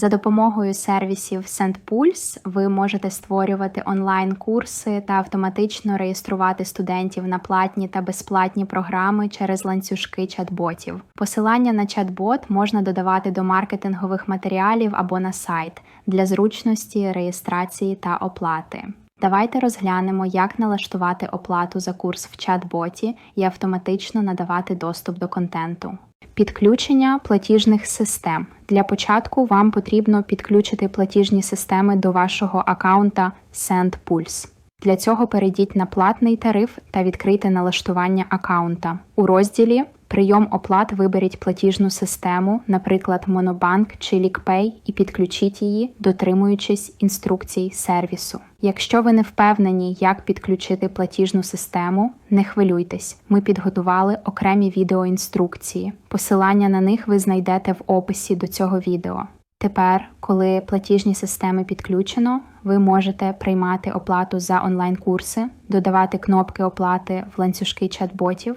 За допомогою сервісів SendPulse ви можете створювати онлайн-курси та автоматично реєструвати студентів на платні та безплатні програми через ланцюжки чат-ботів. Посилання на чат-бот можна додавати до маркетингових матеріалів або на сайт для зручності, реєстрації та оплати. Давайте розглянемо, як налаштувати оплату за курс в чат-боті і автоматично надавати доступ до контенту. Підключення платіжних систем. Для початку вам потрібно підключити платіжні системи до вашого аккаунта SendPulse. Для цього перейдіть на платний тариф та відкрийте налаштування аккаунта. У розділі Прийом оплат виберіть платіжну систему, наприклад, Monobank чи LickPay, і підключіть її, дотримуючись інструкцій сервісу. Якщо ви не впевнені, як підключити платіжну систему, не хвилюйтесь, ми підготували окремі відеоінструкції. Посилання на них ви знайдете в описі до цього відео. Тепер, коли платіжні системи підключено, ви можете приймати оплату за онлайн-курси, додавати кнопки оплати в ланцюжки чат-ботів,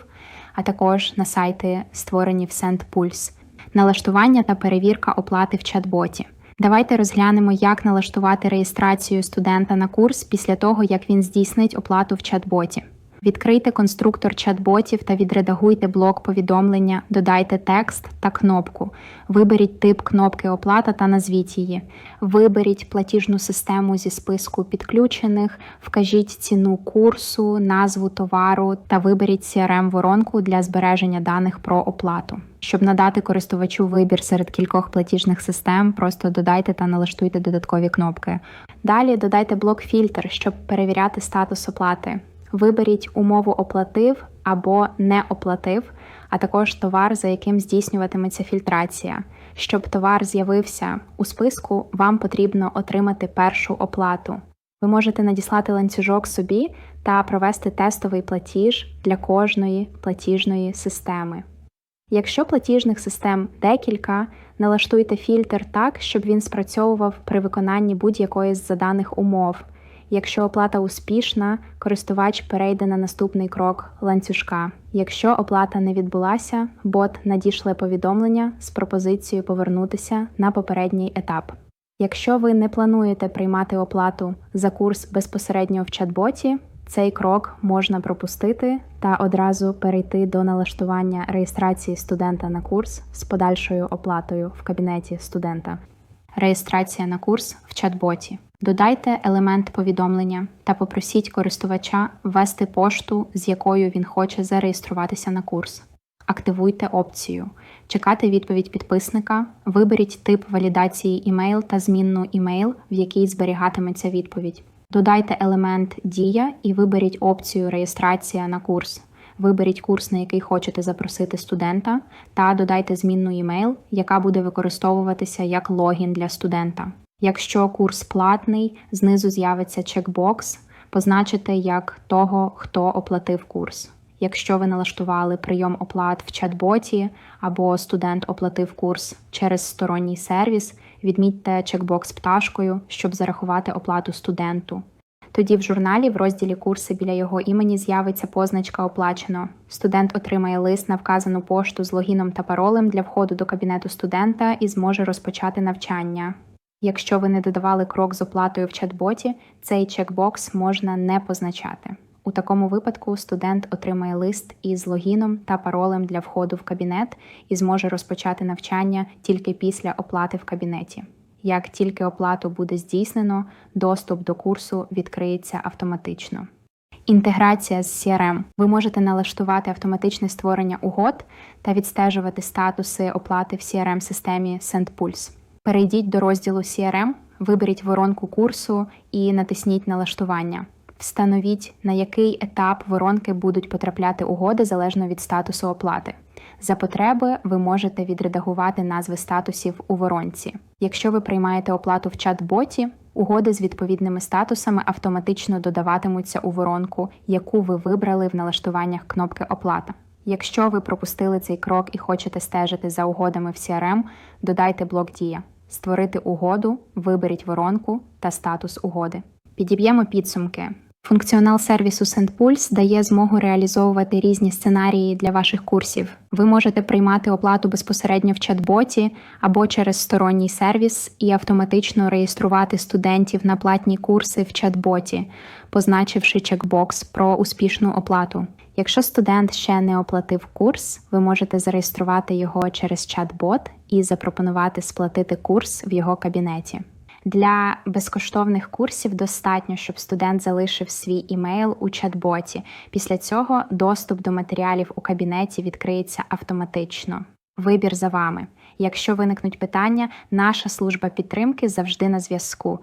а також на сайти, створені в SendPulse, налаштування та перевірка оплати в чат-боті. Давайте розглянемо, як налаштувати реєстрацію студента на курс після того, як він здійснить оплату в чат-боті. Відкрийте конструктор чат-ботів та відредагуйте блок повідомлення, додайте текст та кнопку. Виберіть тип кнопки оплата та назвіть її. Виберіть платіжну систему зі списку підключених, вкажіть ціну курсу, назву товару та виберіть CRM-воронку для збереження даних про оплату. Щоб надати користувачу вибір серед кількох платіжних систем, просто додайте та налаштуйте додаткові кнопки. Далі додайте блок фільтр, щоб перевіряти статус оплати. Виберіть умову оплатив або не оплатив, а також товар, за яким здійснюватиметься фільтрація. Щоб товар з'явився у списку, вам потрібно отримати першу оплату. Ви можете надіслати ланцюжок собі та провести тестовий платіж для кожної платіжної системи. Якщо платіжних систем декілька, налаштуйте фільтр так, щоб він спрацьовував при виконанні будь-якої з заданих умов. Якщо оплата успішна, користувач перейде на наступний крок ланцюжка. Якщо оплата не відбулася, бот надішле повідомлення з пропозицією повернутися на попередній етап. Якщо ви не плануєте приймати оплату за курс безпосередньо в чат-боті, цей крок можна пропустити та одразу перейти до налаштування реєстрації студента на курс з подальшою оплатою в кабінеті студента. Реєстрація на курс в чат-боті. Додайте елемент повідомлення та попросіть користувача ввести пошту, з якою він хоче зареєструватися на курс. Активуйте опцію Чекати відповідь підписника, виберіть тип валідації імейл та змінну імейл, в якій зберігатиметься відповідь. Додайте елемент Дія і виберіть опцію Реєстрація на курс. Виберіть курс, на який хочете запросити студента, та додайте змінну імейл, яка буде використовуватися як логін для студента. Якщо курс платний, знизу з'явиться чекбокс, позначите як того, хто оплатив курс. Якщо ви налаштували прийом оплат в чат-боті або студент оплатив курс через сторонній сервіс, відмітьте чекбокс пташкою, щоб зарахувати оплату студенту. Тоді в журналі в розділі курси біля його імені з'явиться позначка Оплачено. Студент отримає лист на вказану пошту з логіном та паролем для входу до кабінету студента і зможе розпочати навчання. Якщо ви не додавали крок з оплатою в чат-боті, цей чекбокс можна не позначати. У такому випадку студент отримає лист із логіном та паролем для входу в кабінет і зможе розпочати навчання тільки після оплати в кабінеті. Як тільки оплату буде здійснено, доступ до курсу відкриється автоматично. Інтеграція з CRM. Ви можете налаштувати автоматичне створення угод та відстежувати статуси оплати в crm системі SendPulse. Перейдіть до розділу CRM, виберіть воронку курсу і натисніть налаштування. Встановіть, на який етап воронки будуть потрапляти угоди залежно від статусу оплати. За потреби ви можете відредагувати назви статусів у воронці. Якщо ви приймаєте оплату в чат-боті, угоди з відповідними статусами автоматично додаватимуться у воронку, яку ви вибрали в налаштуваннях кнопки Оплата. Якщо ви пропустили цей крок і хочете стежити за угодами в CRM, додайте блок Дія, створити угоду, виберіть воронку та статус угоди. Підіб'ємо підсумки. Функціонал сервісу SendPulse дає змогу реалізовувати різні сценарії для ваших курсів. Ви можете приймати оплату безпосередньо в чат-боті або через сторонній сервіс і автоматично реєструвати студентів на платні курси в чат-боті, позначивши чекбокс про успішну оплату. Якщо студент ще не оплатив курс, ви можете зареєструвати його через чат-бот і запропонувати сплатити курс в його кабінеті. Для безкоштовних курсів достатньо, щоб студент залишив свій імейл у чат-боті. Після цього доступ до матеріалів у кабінеті відкриється автоматично. Вибір за вами. Якщо виникнуть питання, наша служба підтримки завжди на зв'язку.